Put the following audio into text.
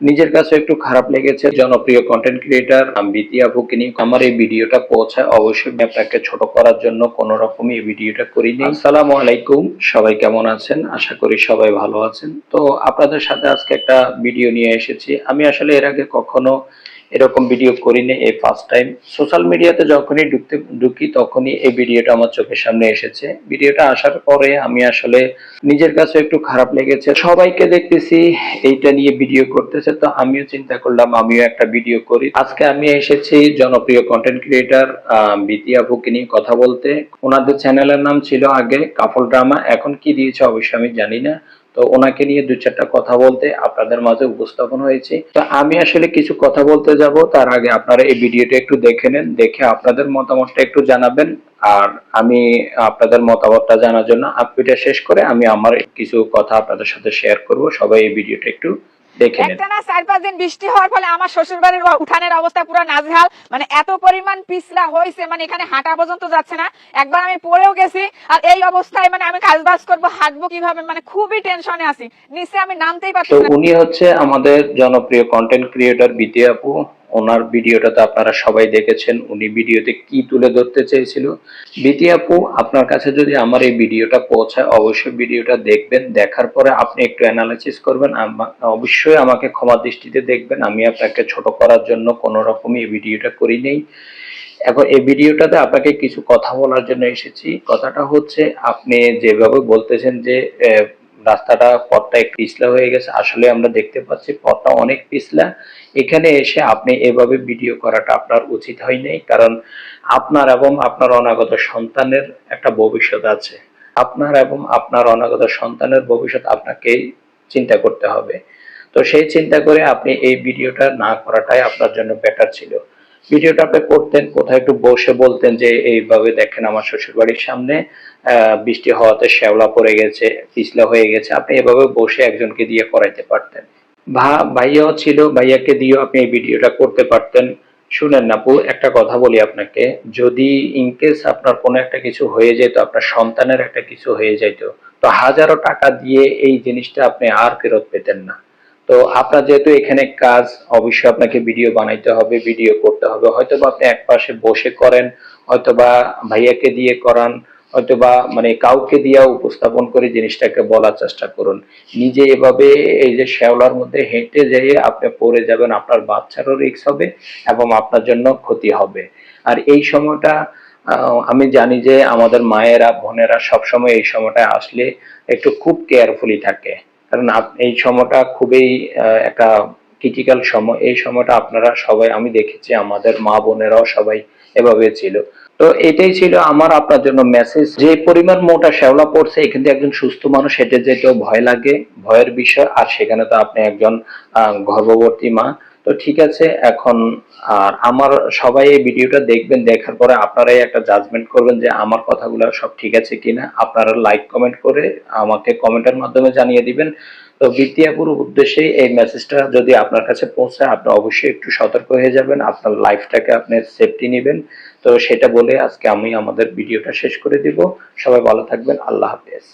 নিজের কাছে একটু খারাপ লেগেছে, জনপ্রিয় কন্টেন্ট ক্রিয়েটার বিতিয়া আপুকে নিয়ে আমার এই ভিডিওটা পৌঁছায়। অবশ্যই আপনাকে ছোট করার জন্য কোন রকমই এই ভিডিওটা করিনি। আসসালামু আলাইকুম, সবাই কেমন আছেন? আশা করি সবাই ভালো আছেন। তো আপনাদের সাথে আজকে একটা ভিডিও নিয়ে এসেছি। আমি আসলে এর আগে কখনো এরকম ভিডিও করিনি এই ফার্স্ট টাইম সোশ্যাল মিডিয়াতে যখনই ঢুকতে, ঢুকি তখনই এই ভিডিওটা আমার চোখের সামনে এসেছে। ভিডিওটা আসার পরে আমি আসলে নিজের কাছে একটু খারাপ লেগেছে। সবাইকে দেখতেছি, এইটা নিয়ে ভিডিও করতেছে, তো আমিও চিন্তা করলাম, আমিও একটা ভিডিও করি। আজকে আমি এসেছি জনপ্রিয় কন্টেন্ট ক্রিয়েটার বিতি আপুকে নিয়ে কথা বলতে। ওনাদের চ্যানেলের নাম ছিল আগে কাফল ড্রামা এখন কি দিয়েছে অবশ্যই আমি জানি না। তো ওনাকে নিয়ে দু চারটা কথা বলতে আপনাদের মাঝে উপস্থাপন হয়েছে। তো আমি আসলে কিছু কথা বলতে যাব, তার আগে আপনারা এই ভিডিওটা একটু দেখে নেন, দেখে আপনাদের মতামতটা একটু জানাবেন। আর আমি আপনাদের মতামতটা জানার জন্য আপনিটা শেষ করে আমি আমার কিছু কথা আপনাদের সাথে শেয়ার করব। সবাই এই ভিডিওটা একটু দেখে নেন। একটানা চার পাঁচ দিন বৃষ্টি হওয়ার ফলে আমার শ্বশুর বাড়ির উঠানের অবস্থা পুরো নাজেহাল। মানে এত পরিমাণ পিছলা হয়েছে মানে এখানে হাঁটা পর্যন্ত যাচ্ছে না। একবার আমি পড়েও গেছি আর এই অবস্থায় মানে আমি কাজ বাজ করব হাঁটবো কীভাবে মানে খুবই টেনশনে আছি। নিচে আমি নামতেই পারছি উনি হচ্ছে আমাদের জনপ্রিয় কন্টেন্ট ক্রিয়েটর বিতি আপু। ওনার ভিডিওটাতে আপনারা সবাই দেখেছেন, উনি ভিডিওতে কি তুলে ধরতে চেয়েছিল। বিতি আপু, আপনার কাছে যদি আমার এই ভিডিওটা পৌঁছায়, অবশ্যই ভিডিওটা দেখবেন। দেখার পরে আপনি একটু অ্যানালাইসিস করবেন। অবশ্যই আমাকে ক্ষমা দৃষ্টিতে দেখবেন। আমি আপনাকে ছোট করার জন্য কোনো রকমই এই ভিডিওটা করি নেই। এখন এই ভিডিওটাতে আপনাকে কিছু কথা বলার জন্য এসেছি। কথাটা হচ্ছে, আপনি যেভাবে বলতেছেন যে রাস্তাটা পথটা একটু পিছলা হয়ে গেছে। আসলে আমরা দেখতে পাচ্ছি পথটা অনেক পিছলা। এখানে এসে আপনি এভাবে ভিডিও করাটা আপনার উচিত হয় নাই, কারণ আপনার এবং আপনার অনাগত সন্তানের একটা ভবিষ্যৎ আছে। আপনার এবং আপনার অনাগত সন্তানের ভবিষ্যৎ আপনাকে চিন্তা করতে হবে। তো সেই চিন্তা করে আপনি এই ভিডিওটা না করাটাই আপনার জন্য বেটার ছিল। ভিডিওটা আপনি করতেন কোথাও একটু বসে বলতেন যে এইভাবে দেখেন আমার শ্বশুর বাড়ির সামনে বৃষ্টি হওয়াতে শ্যাওলা পড়ে গেছে, পিছলা হয়ে গেছে, আপনি এভাবে বসে একজনকে দিয়ে করাইতে পারতেন। ভা, ভাইয়াও ছিল, ভাইয়াকে দিয়েও আপনি এই ভিডিওটা করতে পারতেন। শুনেন আপু একটা কথা বলি আপনাকে, যদি ইনকেস আপনার কোনো একটা কিছু হয়ে যেত, আপনার সন্তানের একটা কিছু হয়ে যেত তো হাজারো টাকা দিয়ে এই জিনিসটা আপনি আর ফেরত পেতেন না। তো আপনার যেহেতু এখানে কাজ, অবশ্যই আপনাকে ভিডিও বানাইতে হবে ভিডিও করতে হবে। হয়তো বা আপনি এক পাশে বসে করেন হয়তো বা ভাইয়াকে দিয়ে করান হয়তো বা মানে কাউকে দিয়া উপস্থাপন করে জিনিসটাকে বলার চেষ্টা করুন। নিজে এভাবে এই যে শ্যাওলার মধ্যে হেঁটে যেয়ে আপনি পড়ে যাবেন, আপনার বাচ্চারও রিস্ক হবে এবং আপনার জন্য ক্ষতি হবে। আর এই সময়টা আমি জানি যে আমাদের মায়েরা, বোনেরা সবসময় এই সময়টায় আসলে একটু খুব কেয়ারফুলি থাকে। কারণ এই সময়টা খুবই একটা ক্রিটিক্যাল সময়। এই সময়টা আপনারা সবাই, আমি দেখেছি, আমাদের মা বোনেরাও সবাই এভাবে ছিল। তো এটাই ছিল আমার আপনার জন্য মেসেজ যে পরিমাণ মোটা শ্যাওলা পড়ছে, এখান থেকে একজন সুস্থ মানুষ হেঁটে যেতেও ভয় লাগে, ভয়ের বিষয়। আর সেখানে তো আপনি একজন গর্ভবতী মা। তো ঠিক আছে, এখন আর আমার সবাই এই ভিডিওটা দেখবেন, দেখার পরে আপনারাই একটা জাজমেন্ট করবেন যে আমার কথাগুলো সব ঠিক আছে কিনা। আপনারা লাইক কমেন্ট করে আমাকে কমেন্টের মাধ্যমে জানিয়ে দিবেন। তো বিদ্যাপুর উদ্দেশ্যে এই মেসেজটা যদি আপনার কাছে পৌঁছায়, আপনি অবশ্যই একটু সতর্ক হয়ে যাবেন, আপনার লাইফটাকে আপনি সেফটি নেবেন। তো সেটা বলে আজকে আমি আমাদের ভিডিওটা শেষ করে দিব। সবাই ভালো থাকবেন, আল্লাহ হাফেজ।